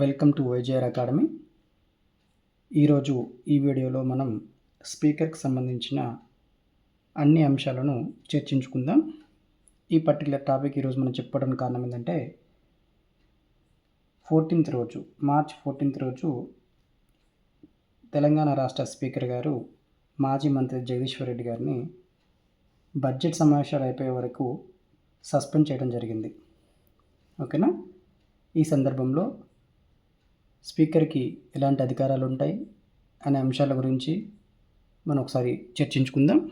Welcome to YJR academy. ఈరోజు ఈ వీడియోలో మనం స్పీకర్కి సంబంధించిన అన్ని అంశాలను చర్చించుకుందాం. ఈ పర్టికులర్ టాపిక్ ఈరోజు మనం చెప్పుకోవడానికి కారణం ఏంటంటే ఫోర్టీన్త్ రోజు మార్చ్ ఫోర్టీన్త్ రోజు తెలంగాణ రాష్ట్ర స్పీకర్ గారు మాజీ మంత్రి జగదీశ్వర్ రెడ్డి గారిని బడ్జెట్ సమావేశాలు అయిపోయే వరకు సస్పెండ్ చేయడం జరిగింది. ఓకేనా? ఈ సందర్భంలో స్పీకర్కి ఎలాంటి అధికారాలు ఉంటాయి అనే అంశాల గురించి మనం ఒకసారి చర్చించుకుందాం.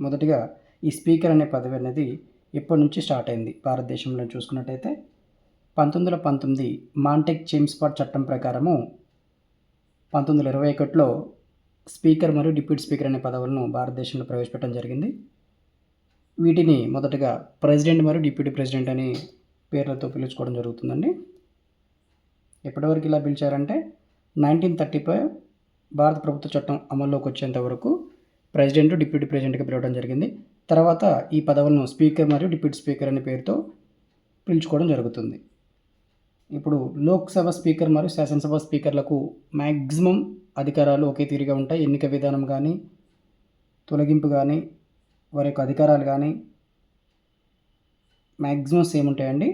మొదటిగా ఈ స్పీకర్ అనే పదవి అనేది ఎప్పటి నుంచి స్టార్ట్ అయింది? భారతదేశంలో చూసుకున్నట్టయితే పంతొమ్మిది వందల పంతొమ్మిది మాంటెక్ చేమ్స్పాట్ చట్టం ప్రకారము పంతొమ్మిది వందల ఇరవై ఒకటిలో స్పీకర్ మరియు డిప్యూటీ స్పీకర్ అనే పదవులను భారతదేశంలో ప్రవేశపెట్టడం జరిగింది. వీటిని మొదటగా ప్రెసిడెంట్ మరియు డిప్యూటీ ప్రెసిడెంట్ అని పేర్లతో పిలుచుకోవడం జరుగుతుందండి. ఎప్పటివరకు ఇలా పిలిచారంటే నైన్టీన్ థర్టీ ఫైవ్ భారత ప్రభుత్వ చట్టం అమల్లోకి వచ్చేంత వరకు ప్రెసిడెంట్ డిప్యూటీ ప్రెసిడెంట్గా పిలవడం జరిగింది. తర్వాత ఈ పదవులను స్పీకర్ మరియు డిప్యూటీ స్పీకర్ అనే పేరుతో పిలుచుకోవడం జరుగుతుంది. ఇప్పుడు లోక్సభ స్పీకర్ మరియు శాసనసభ స్పీకర్లకు మ్యాక్సిమం అధికారాలు ఒకే తీరుగా ఉంటాయి. ఎన్నిక విధానం కానీ తొలగింపు కానీ వారి యొక్క అధికారాలు కానీ మ్యాక్సిమం సేమ్ ఉంటాయండి.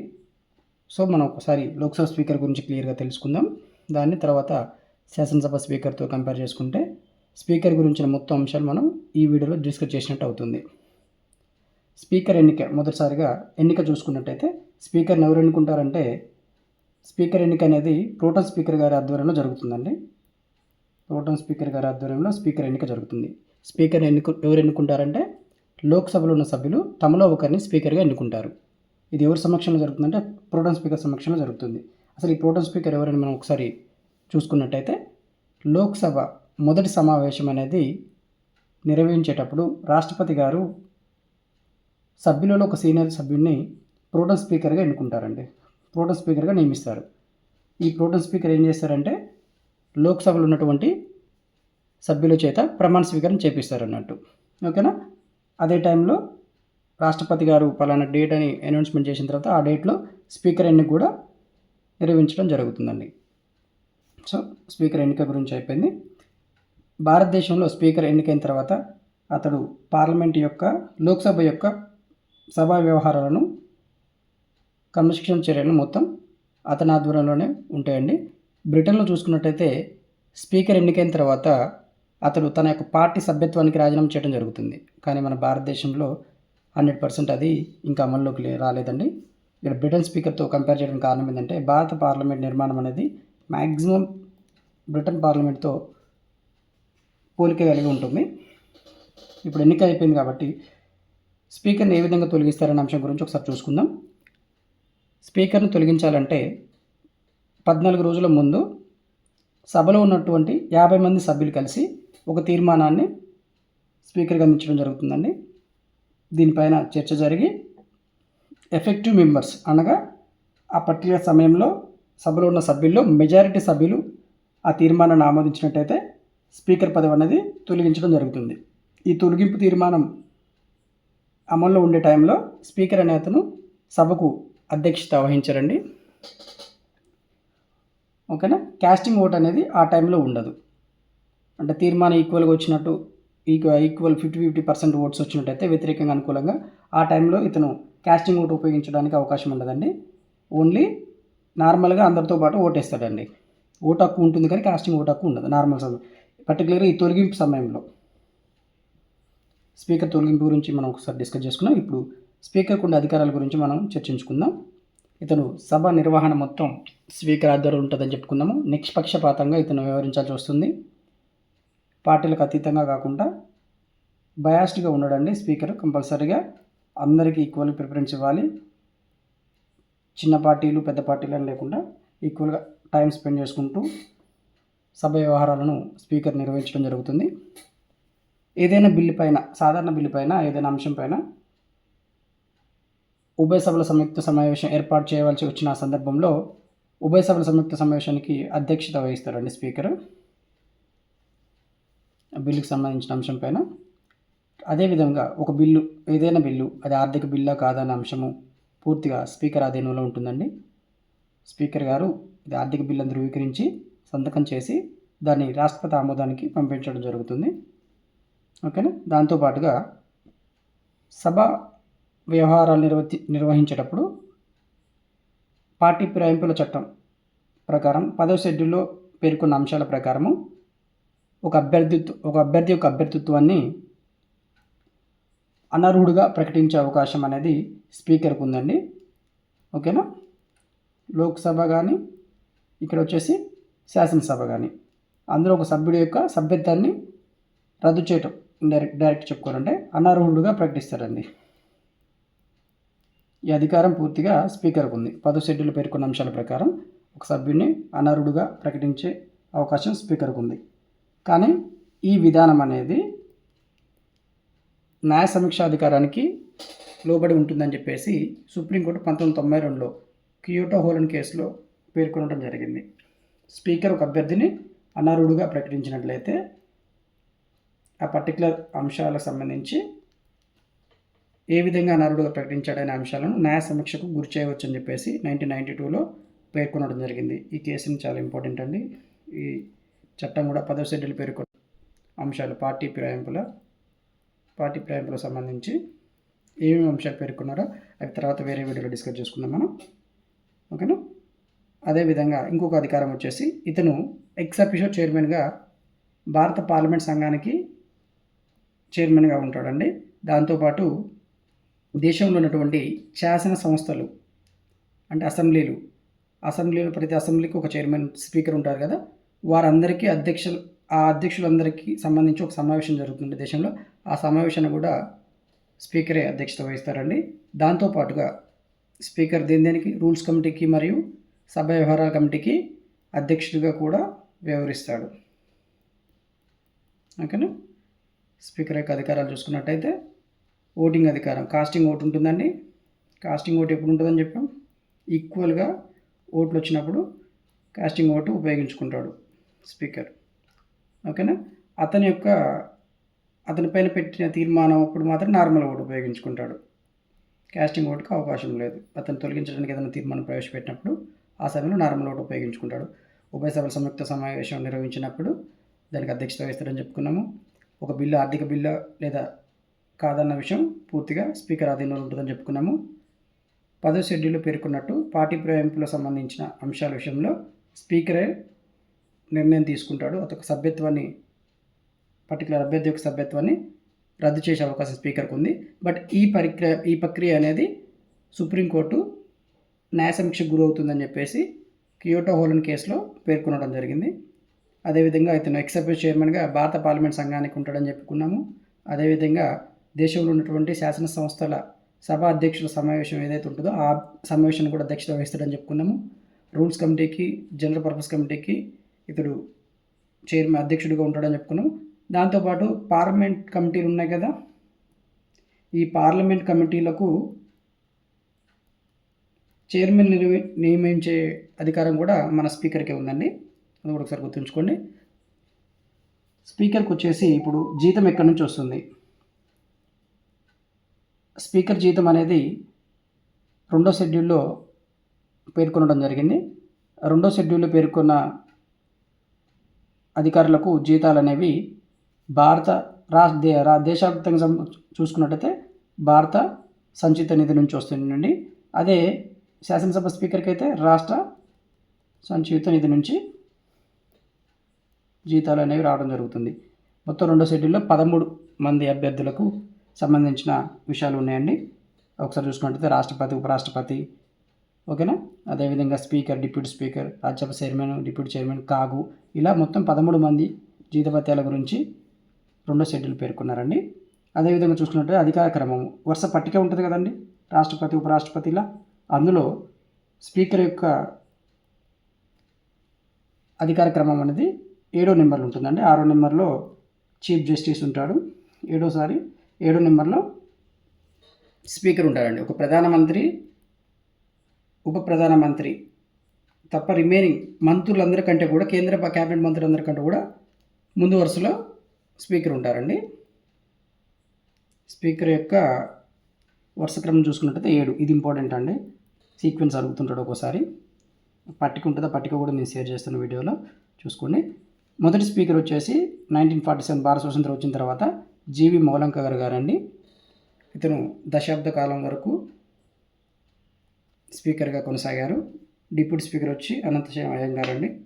సో మనం ఒకసారి లోక్సభ స్పీకర్ గురించి క్లియర్గా తెలుసుకుందాం. దాన్ని తర్వాత శాసనసభ స్పీకర్తో కంపేర్ చేసుకుంటే స్పీకర్ గురించిన మొత్తం అంశాలు మనం ఈ వీడియోలో డిస్కస్ చేసినట్టు అవుతుంది. స్పీకర్ ఎన్నిక మొదటిసారిగా ఎన్నిక చూసుకున్నట్టయితే స్పీకర్ని ఎవరు ఎన్నుకుంటారంటే స్పీకర్ ఎన్నిక అనేది ప్రోటన్ స్పీకర్ గారి ఆధ్వర్యంలో జరుగుతుందండి. ప్రోటన్ స్పీకర్ గారి ఆధ్వర్యంలో స్పీకర్ ఎన్నిక జరుగుతుంది. స్పీకర్ ఎన్నుకు ఎవరు ఎన్నుకుంటారంటే లోక్సభలో ఉన్న సభ్యులు తమలో ఒకరిని స్పీకర్గా ఎన్నుకుంటారు. ఇది ఎవరి సమక్షంలో జరుగుతుందంటే ప్రోటోన్ స్పీకర్ సమక్షంలో జరుగుతుంది. అసలు ఈ ప్రోటోన్ స్పీకర్ ఎవరని మనం ఒకసారి చూసుకున్నట్టయితే లోక్సభ మొదటి సమావేశం అనేది నిర్వహించేటప్పుడు రాష్ట్రపతి గారు సభ్యులలో ఒక సీనియర్ సభ్యుడిని ప్రోటోన్ స్పీకర్గా ఎన్నుకుంటారండి. ప్రోటోన్ స్పీకర్గా నియమిస్తారు. ఈ ప్రోటోన్ స్పీకర్ ఏం చేస్తారంటే లోక్సభలో ఉన్నటువంటి సభ్యుల చేత ప్రమాణ స్వీకారం చేపిస్తారు అన్నట్టు ఓకేనా? అదే టైంలో రాష్ట్రపతి గారు పలానా డేట్ అని అనౌన్స్మెంట్ చేసిన తర్వాత ఆ డేట్లో స్పీకర్ ఎన్నిక కూడా నిర్వహించడం జరుగుతుందండి. సో స్పీకర్ ఎన్నిక గురించి అయిపోయింది. భారతదేశంలో స్పీకర్ ఎన్నికైన తర్వాత అతడు పార్లమెంట్ యొక్క లోక్సభ యొక్క సభా వ్యవహారాలను క్రమశిక్షణ చర్యలు మొత్తం అతని ఆధ్వర్యంలోనే ఉంటాయండి. బ్రిటన్లో చూసుకున్నట్టయితే స్పీకర్ ఎన్నికైన తర్వాత అతడు తన యొక్క పార్టీ సభ్యత్వానికి రాజీనామా చేయడం జరుగుతుంది. కానీ మన భారతదేశంలో హండ్రెడ్ పర్సెంట్ అది ఇంకా అమల్లోకి లే- రాలేదండి. ఇక్కడ బ్రిటన్ స్పీకర్తో కంపేర్ చేయడానికి కారణం ఏంటంటే భారత పార్లమెంట్ నిర్మాణం అనేది మ్యాక్సిమం బ్రిటన్ పార్లమెంట్తో పోలిక కలిగి ఉంటుంది. ఇప్పుడు ఎన్నిక అయిపోయింది కాబట్టి స్పీకర్ని ఏ విధంగా తొలగిస్తారనే అంశం గురించి ఒకసారి చూసుకుందాం. స్పీకర్ను తొలగించాలంటే పద్నాలుగు రోజుల ముందు సభలో ఉన్నటువంటి యాభై మంది సభ్యులు కలిసి ఒక తీర్మానాన్ని స్పీకర్కి అందించడం జరుగుతుందండి. దీనిపైన చర్చ జరిగి ఎఫెక్టివ్ మెంబర్స్ అనగా ఆ పర్టికులర్ సమయంలో సభలో ఉన్న సభ్యుల్లో మెజారిటీ సభ్యులు ఆ తీర్మానాన్ని ఆమోదించినట్టయితే స్పీకర్ పదవి అనేది తొలగించడం జరుగుతుంది. ఈ తొలగింపు తీర్మానం అమల్లో ఉండే టైంలో స్పీకర్ అనే అతను సభకు అధ్యక్షత వహించరండి. ఓకేనా? క్యాస్టింగ్ ఓట్ అనేది ఆ టైంలో ఉండదు. అంటే తీర్మానం ఈక్వల్గా వచ్చినట్టు equal equal fifty fifty percent votes వచ్చినట్టయితే వ్యతిరేకంగా అనుకూలంగా ఆ టైంలో ఇతను క్యాస్టింగ్ ఓట్ ఉపయోగించడానికి అవకాశం ఉండదండి. ఓన్లీ నార్మల్గా అందరితో పాటు ఓటేస్తాడండి. ఓటు హక్కు ఉంటుంది కానీ కాస్టింగ్ ఓటు హక్కు ఉండదు నార్మల్ సమయం. పర్టికులర్గా ఈ తొలగింపు సమయంలో. స్పీకర్ తొలగింపు గురించి మనం ఒకసారి డిస్కస్ చేసుకున్నాం. ఇప్పుడు స్పీకర్కు ఉండే అధికారాల గురించి మనం చర్చించుకుందాం. ఇతను సభ నిర్వహణ మొత్తం స్పీకర్ ఆధ్వర్యంలో ఉంటుందని చెప్పుకున్నాము నిష్పక్షపాతంగా ఇతను వ్యవహరించాల్సి వస్తుంది. పార్టీలకు అతీతంగా కాకుండా బయాస్డ్గా ఉండడండి స్పీకర్ కంపల్సరీగా. అందరికీ ఈక్వల్ ప్రిఫరెన్స్ ఇవ్వాలి. చిన్న పార్టీలు పెద్ద పార్టీలు అని లేకుండా ఈక్వల్గా టైం స్పెండ్ చేసుకుంటూ సభ వ్యవహారాలను స్పీకర్ నిర్వహించడం జరుగుతుంది. ఏదైనా బిల్లు పైన సాధారణ బిల్లు పైన ఏదైనా అంశం పైన ఉభయ సభల సంయుక్త సమావేశం ఏర్పాటు చేయవలసి వచ్చిన సందర్భంలో ఉభయ సభల సంయుక్త సమావేశానికి అధ్యక్షత వహిస్తారండి స్పీకర్. బిల్లుకు సంబంధించిన అంశం పైన. అదేవిధంగా ఒక బిల్లు ఏదైనా బిల్లు అది ఆర్థిక బిల్లా కాదన్న అంశము పూర్తిగా స్పీకర్ ఆధీనంలో ఉంటుందండి. స్పీకర్ గారు ఇది ఆర్థిక బిల్లును ధృవీకరించి సంతకం చేసి దాన్ని రాష్ట్రపతి ఆమోదానికి పంపించడం జరుగుతుంది. ఓకేనా? దాంతోపాటుగా సభ వ్యవహారాలు నిర్వహి నిర్వహించేటప్పుడు పార్టీ ఫిరాయింపుల చట్టం ప్రకారం పదవ షెడ్యూల్లో పేర్కొన్న అంశాల ప్రకారము ఒక అభ్యర్థిత్వ ఒక అభ్యర్థి యొక్క అభ్యర్థిత్వాన్ని అనర్హుడుగా ప్రకటించే అవకాశం అనేది స్పీకర్కు ఉందండి. ఓకేనా? లోక్సభ కానీ ఇక్కడ వచ్చేసి శాసనసభ కానీ అందులో ఒక సభ్యుడి యొక్క సభ్యత్వాన్ని రద్దు చేయటం డైరెక్ట్ డైరెక్ట్ చెప్పుకోవాలంటే అనర్హుడుగా ప్రకటిస్తారండి. ఈ అధికారం పూర్తిగా స్పీకర్కు ఉంది. పదో షెడ్యూల్ పేర్కొన్న అంశాల ప్రకారం ఒక సభ్యుడిని అనర్హుడుగా ప్రకటించే అవకాశం స్పీకర్కు ఉంది. కానీ ఈ విధానం అనేది న్యాయ సమీక్ష అధికారానికి లోబడి ఉంటుందని చెప్పేసి సుప్రీంకోర్టు పంతొమ్మిది తొంభై రెండులో కియోటో హోలన్ కేసులో పేర్కొనడం జరిగింది. స్పీకర్ ఒక అభ్యర్థిని అనర్హుడుగా ప్రకటించినట్లయితే ఆ పర్టికులర్ అంశాలకు సంబంధించి ఏ విధంగా అనర్హుడుగా ప్రకటించాడనే అంశాలను న్యాయ సమీక్షకు గురి చేయవచ్చు అని చెప్పేసి నైన్టీన్ నైంటీ టూలో పేర్కొనడం జరిగింది. ఈ కేసుని చాలా ఇంపార్టెంట్ అండి. ఈ చట్టం కూడా పదవ షెడ్యూల్ పేర్కొన్న అంశాలు పార్టీ ఫిరాయింపుల పార్టీ ఫిరాయింపులకు సంబంధించి ఏమేమి అంశాలు పేర్కొన్నారో అవి తర్వాత వేరే వీడియోలో డిస్కస్ చేసుకుందాం మనం. ఓకేనా? అదేవిధంగా ఇంకొక అధికారం వచ్చేసి ఇతను ఎక్స్ చైర్మన్గా భారత పార్లమెంట్ సంఘానికి చైర్మన్గా ఉంటాడండి. దాంతోపాటు దేశంలో ఉన్నటువంటి శాసన సంస్థలు అంటే అసెంబ్లీలు అసెంబ్లీలో ప్రతి అసెంబ్లీకి ఒక చైర్మన్ స్పీకర్ ఉంటారు కదా. వారందరికీ అధ్యక్షులు ఆ అధ్యక్షులందరికీ సంబంధించి ఒక సమావేశం జరుగుతుంది దేశంలో. ఆ సమావేశాన్ని కూడా స్పీకరే అధ్యక్షత వహిస్తారండి. దాంతోపాటుగా స్పీకర్ దేని దేనికి? రూల్స్ కమిటీకి మరియు సభ వ్యవహారాల కమిటీకి అధ్యక్షుడిగా కూడా వ్యవహరిస్తాడు. ఓకేనా? స్పీకర్ యొక్క అధికారాలు చూసుకున్నట్టయితే ఓటింగ్ అధికారం కాస్టింగ్ ఓటు ఉంటుందండి. కాస్టింగ్ ఓటు ఎప్పుడు ఉంటుందని చెప్పాం. ఈక్వల్గా ఓట్లు వచ్చినప్పుడు కాస్టింగ్ ఓటు ఉపయోగించుకుంటాడు. స్పీకర్. ఓకేనా? అతని యొక్క అతని పైన పెట్టిన తీర్మానం అప్పుడు మాత్రం నార్మల్ ఓటు ఉపయోగించుకుంటాడు. క్యాస్టింగ్ ఓటుకు అవకాశం లేదు. అతను తొలగించడానికి ఏదైనా తీర్మానం ప్రవేశపెట్టినప్పుడు ఆ సమయంలో నార్మల్ ఓటు ఉపయోగించుకుంటాడు. ఉభయ సభల సంయుక్త సమావేశం నిర్వహించినప్పుడు దానికి అధ్యక్షత వహిస్తాడని చెప్పుకున్నాము. ఒక బిల్లు ఆర్థిక బిల్లు లేదా కాదన్న విషయం పూర్తిగా స్పీకర్ ఆధీనంలో ఉంటుందని చెప్పుకున్నాము. పదో షెడ్యూల్లో పేర్కొన్నట్టు పార్టీ ప్రయాణింపులకు సంబంధించిన అంశాల విషయంలో స్పీకరే నిర్ణయం తీసుకుంటాడు. అతను సభ్యత్వాన్ని పర్టికులర్ అభ్యర్థి యొక్క సభ్యత్వాన్ని రద్దు చేసే అవకాశం స్పీకర్కి ఉంది. బట్ ఈ ప్రక్రియ ఈ ప్రక్రియ అనేది సుప్రీంకోర్టు న్యాయ సమీక్షకు గురవుతుందని చెప్పేసి కియోటో హోలన్ కేసులో పేర్కొనడం జరిగింది. అదేవిధంగా ఇతను ఎక్సెప్ట్ చైర్మన్గా భారత పార్లమెంట్ సంఘానికి ఉంటాడని చెప్పుకున్నాము. అదేవిధంగా దేశంలో ఉన్నటువంటి శాసన సంస్థల సభ అధ్యక్షుల సమావేశం ఏదైతే ఉంటుందో ఆ సమావేశాన్ని కూడా అధ్యక్షత వహిస్తాడని చెప్పుకున్నాము. రూల్స్ కమిటీకి జనరల్ పర్పస్ కమిటీకి ఇతడు చైర్మన్ అధ్యక్షుడిగా ఉంటాడని చెప్పుకున్నాం. దాంతోపాటు పార్లమెంట్ కమిటీలు ఉన్నాయి కదా. ఈ పార్లమెంట్ కమిటీలకు చైర్మన్ నియమించే అధికారం కూడా మన స్పీకర్కే ఉందండి. అది కూడా ఒకసారి గుర్తుంచుకోండి. స్పీకర్కి వచ్చేసి ఇప్పుడు జీతం ఎక్కడి నుంచి వస్తుంది? స్పీకర్ జీతం అనేది రెండో షెడ్యూల్లో పేర్కొనడం జరిగింది. రెండో షెడ్యూల్లో పేర్కొన్న అధికారులకు జీతాలు అనేవి భారత రా దే రా దేశవ్యాప్తంగా చూసుకున్నట్టయితే భారత సంచిత నిధి నుంచి వస్తుందండి. అదే శాసనసభ స్పీకర్కి అయితే రాష్ట్ర సంచిత నిధి నుంచి జీతాలు అనేవి రావడం జరుగుతుంది. మొత్తం రెండో షెడ్యూల్లో పదమూడు మంది అభ్యర్థులకు సంబంధించిన విషయాలు ఉన్నాయండి. ఒకసారి చూసుకున్నట్టయితే రాష్ట్రపతి ఉపరాష్ట్రపతి ఓకేనా? అదేవిధంగా speaker deputy speaker Rajya Sabha chairman deputy chairman కాగు ఇలా మొత్తం పదమూడు మంది జీతభత్యాల గురించి రెండో షెడ్యూల్ పేర్కొన్నారండి. అదేవిధంగా చూసుకున్నట్లయితే అధికార క్రమము వరుస పట్టిక ఉంటుంది కదండి. రాష్ట్రపతి ఉపరాష్ట్రపతి ఇలా అందులో స్పీకర్ యొక్క అధికార క్రమం అనేది ఏడో నెంబర్లో ఉంటుందండి. ఆరో నెంబర్లో చీఫ్ జస్టిస్ ఉంటాడు. ఏడోసారి ఏడో నెంబర్లో స్పీకర్ ఉంటారండి ఒక ప్రధానమంత్రి ఉప ప్రధానమంత్రి తప్ప రిమైనింగ్ మంత్రులందరికంటే కూడా కేంద్ర క్యాబినెట్ మంత్రులందరికంటే కూడా ముందు వరుసలో స్పీకర్ ఉంటారండి. స్పీకర్ యొక్క వరుస క్రమం చూసుకున్నట్టయితే ఏడు. ఇది ఇంపార్టెంట్ అండి. సీక్వెన్స్ అడుగుతుంటాడు ఒక్కోసారి. పట్టిక ఉంటుందో? ఆ పట్టిక కూడా నేను షేర్ చేస్తున్న వీడియోలో చూసుకోండి. మొదటి స్పీకర్ వచ్చేసి నైన్టీన్ ఫార్టీ సెవెన్ భారత స్వతంత్రం వచ్చిన తర్వాత జీవి మౌలంక గారు గారండి. ఇతను దశాబ్ద కాలం వరకు స్పీకర్గా కొనసాగారు. డిప్యూటీ స్పీకర్ వచ్చి అనంతశయం అయ్యంగారు అండి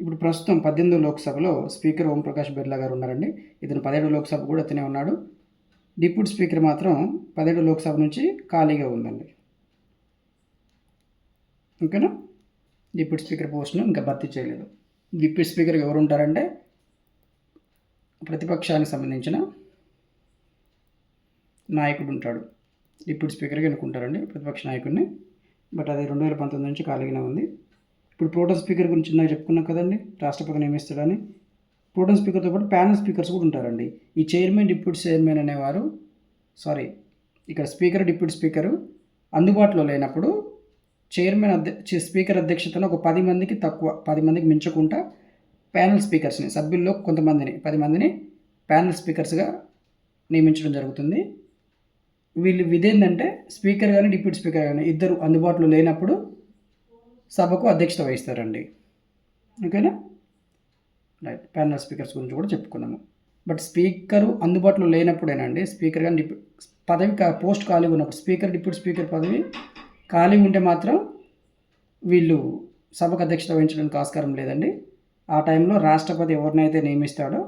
ఇప్పుడు ప్రస్తుతం పద్దెనిమిదో లోక్సభలో స్పీకర్ ఓంప్రకాష్ బిర్లా గారు ఉన్నారండి. ఇతను పదిహేడు లోక్సభ కూడా అతనే ఉన్నాడు. డిప్యూటీ స్పీకర్ మాత్రం పదిహేడు లోక్సభ నుంచి ఖాళీగా ఉందండి. ఓకేనా? డిప్యూటీ స్పీకర్ పోస్ట్ను ఇంకా భర్తీ చేయలేదు. డిప్యూటీ స్పీకర్ ఎవరు ఉంటారంటే ప్రతిపక్షానికి సంబంధించిన నాయకుడు ఉంటాడు. డిప్యూటీ స్పీకర్గా ఎన్నుకుంటారండి ప్రతిపక్ష నాయకుడిని. బట్ అది రెండు వేల పంతొమ్మిది నుంచి ఖాళీగానే ఉంది. ఇప్పుడు ప్రోటోన్ స్పీకర్ గురించి చిన్నగా చెప్పుకున్నాం కదండి రాష్ట్రపతి నియమిస్తాడని ప్రోటోన్ స్పీకర్తో పాటు ప్యానల్ స్పీకర్స్ కూడా ఉంటారండి. ఈ చైర్మన్ డిప్యూటీ చైర్మన్ అనేవారు సారీ ఇక్కడ స్పీకర్ డిప్యూటీ స్పీకరు అందుబాటులో లేనప్పుడు చైర్మన్ అధ్య స్పీకర్ అధ్యక్షతను ఒక పది మందికి తక్కువ పది మందికి మించకుండా ప్యానల్ స్పీకర్స్ని సభ్యుల్లో కొంతమందిని పది మందిని ప్యానల్ స్పీకర్స్గా నియమించడం జరుగుతుంది. వీళ్ళు విధేందంటే స్పీకర్ కానీ డిప్యూటీ స్పీకర్ కానీ ఇద్దరు అందుబాటులో లేనప్పుడు సభకు అధ్యక్షత వహిస్తారండి. ఓకేనా? రైట్. ప్యానల్ స్పీకర్స్ గురించి కూడా చెప్పుకున్నాము. బట్ స్పీకరు అందుబాటులో లేనప్పుడేనండి స్పీకర్ కానీ డిప్యూ పదవి కా పోస్ట్ ఖాళీగా ఉన్నప్పుడు స్పీకర్ డిప్యూటీ స్పీకర్ పదవి ఖాళీ ఉంటే మాత్రం వీళ్ళు సభకు అధ్యక్షత వహించడానికి ఆస్కారం లేదండి. ఆ టైంలో రాష్ట్రపతి ఎవరినైతే నియమిస్తాడో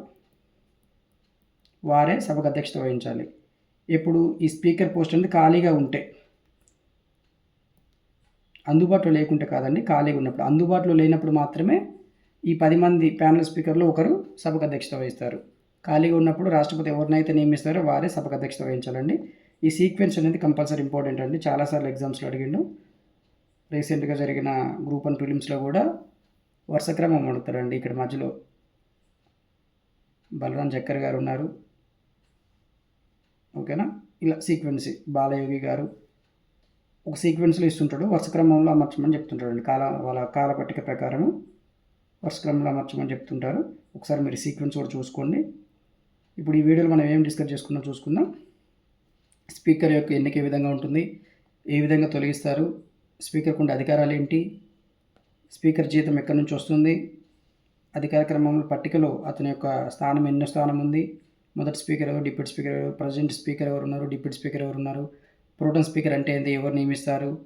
వారే సభకు అధ్యక్షత వహించాలి. ఇప్పుడు ఈ స్పీకర్ పోస్ట్ అనేది ఖాళీగా ఉంటే. అందుబాటులో లేకుంటే కాదండి ఖాళీగా ఉన్నప్పుడు. అందుబాటులో లేనప్పుడు మాత్రమే ఈ పది మంది ప్యానల్ స్పీకర్లో ఒకరు సభకు అధ్యక్షత వహిస్తారు. ఖాళీగా ఉన్నప్పుడు రాష్ట్రపతి ఎవరినైతే నియమిస్తారో వారే సభకు అధ్యక్షత వహించాలండి. ఈ సీక్వెన్స్ అనేది కంపల్సరీ ఇంపార్టెంట్ అండి. చాలాసార్లు ఎగ్జామ్స్లో అడిగిండు. రీసెంట్గా జరిగిన గ్రూప్ అండ్ ఫిలిమ్స్లో కూడా వరుస క్రమం అడుగుతారండి ఇక్కడ మధ్యలో బలరాం చక్కర్ గారు ఉన్నారు. ఓకేనా? ఇలా సీక్వెన్స్. బాలయోగి గారు ఒక సీక్వెన్స్లో ఇస్తుంటాడు. వరుస క్రమంలో అమర్చమని చెప్తుంటాడు కాల వాళ్ళ కాల పట్టిక ప్రకారము వరుస క్రమంలో అమర్చమని చెప్తుంటారు. ఒకసారి మీరు సీక్వెన్స్ కూడా చూసుకోండి. ఇప్పుడు ఈ వీడియోలో మనం ఏం డిస్కస్ చేసుకుందాం చూసుకుందాం. స్పీకర్ యొక్క ఎన్నిక ఏ విధంగా ఉంటుంది? ఏ విధంగా తొలగిస్తారు? స్పీకర్కు ఉండే అధికారాలు ఏంటి? స్పీకర్ జీతం ఎక్కడి నుంచి వస్తుంది? అధికార క్రమంలో పట్టికలో అతని యొక్క స్థానం ఎన్నో స్థానం ఉంది? మొదటి స్పీకర్ ఎవరు? డిప్యూటీ స్పీకర్ ఎవరు? ప్రజెంట్ స్పీకర్ ఎవరు ఉన్నారు? డిప్యూటీ స్పీకర్ ఎవరు ఉన్నారు? ప్రోటోన్ స్పీకర్ అంటే ఏంటి ఎవరు నియమిస్తారు?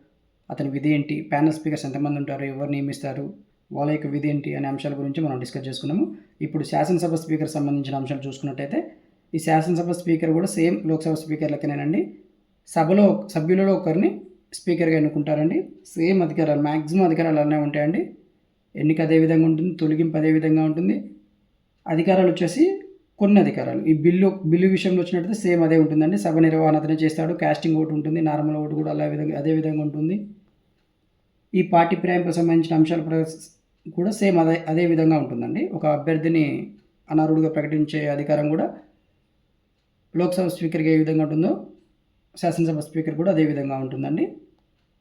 అతని విధి ఏంటి? ప్యానల్ స్పీకర్స్ ఎంతమంది ఉంటారు? ఎవరు నియమిస్తారు? వాళ్ళ యొక్క విధి ఏంటి? అనే అంశాల గురించి మనం డిస్కస్ చేసుకున్నాము. ఇప్పుడు శాసనసభ స్పీకర్ సంబంధించిన అంశాలు చూసుకున్నట్టయితే ఈ శాసనసభ స్పీకర్ కూడా సేమ్ లోక్సభ స్పీకర్ లెక్కనేనండి సభలో సభ్యులలో ఒకరిని స్పీకర్గా ఎన్నుకుంటారండి. సేమ్ అధికారాలు మ్యాక్సిమం అధికారాలు అలానే ఉంటాయండి. ఎన్నిక అదే విధంగా ఉంటుంది తొలగింపు అదే విధంగా ఉంటుంది. అధికారాలు వచ్చేసి కొన్ని అధికారాలు. ఈ బిల్లు బిల్లు విషయంలో వచ్చినట్టయితే సేమ్ అదే ఉంటుందండి. సభ నిర్వహణ అతనే చేస్తాడు. కాస్టింగ్ ఓటు ఉంటుంది. నార్మల్ ఓటు కూడా అలా విధంగా అదే విధంగా ఉంటుంది. ఈ పార్టీ ప్రేమకు సంబంధించిన అంశాలు కూడా సేమ్ అదే అదే విధంగా ఉంటుందండి. ఒక అభ్యర్థిని అనర్హుడిగా ప్రకటించే అధికారం కూడా లోక్సభ స్పీకర్కి ఏ విధంగా ఉంటుందో శాసనసభ స్పీకర్ కూడా అదే విధంగా ఉంటుందండి.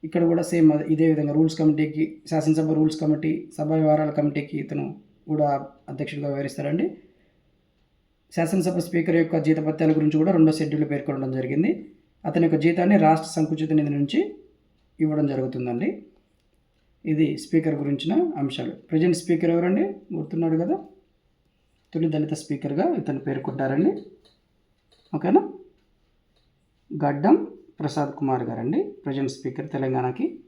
ఇక్కడ కూడా సేమ్ ఇదే విధంగా రూల్స్ కమిటీకి శాసనసభ రూల్స్ కమిటీ సభ వ్యవహారాల కమిటీకి ఇతను కూడా అధ్యక్షుడిగా వ్యవహరిస్తారండి శాసనసభ స్పీకర్ యొక్క జీతపత్యాల గురించి కూడా రెండో షెడ్యూల్ పేర్కొనడం జరిగింది. అతని యొక్క జీతాన్ని రాష్ట్ర సంకుచిత నిధి నుంచి ఇవ్వడం జరుగుతుందండి. ఇది స్పీకర్ గురించిన అంశాలు. ప్రజెంట్ స్పీకర్ ఎవరండి? గుర్తున్నాడు కదా? తొలి దళిత స్పీకర్గా ఇతను పేర్కొంటారండి. ఓకేనా? గడ్డం ప్రసాద్ కుమార్ గారండి. ప్రజెంట్ స్పీకర్ తెలంగాణకి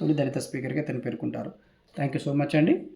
తొలి దళిత స్పీకర్గా ఇతను పేర్కొంటారు. థ్యాంక్ యూ సో మచ్ అండి.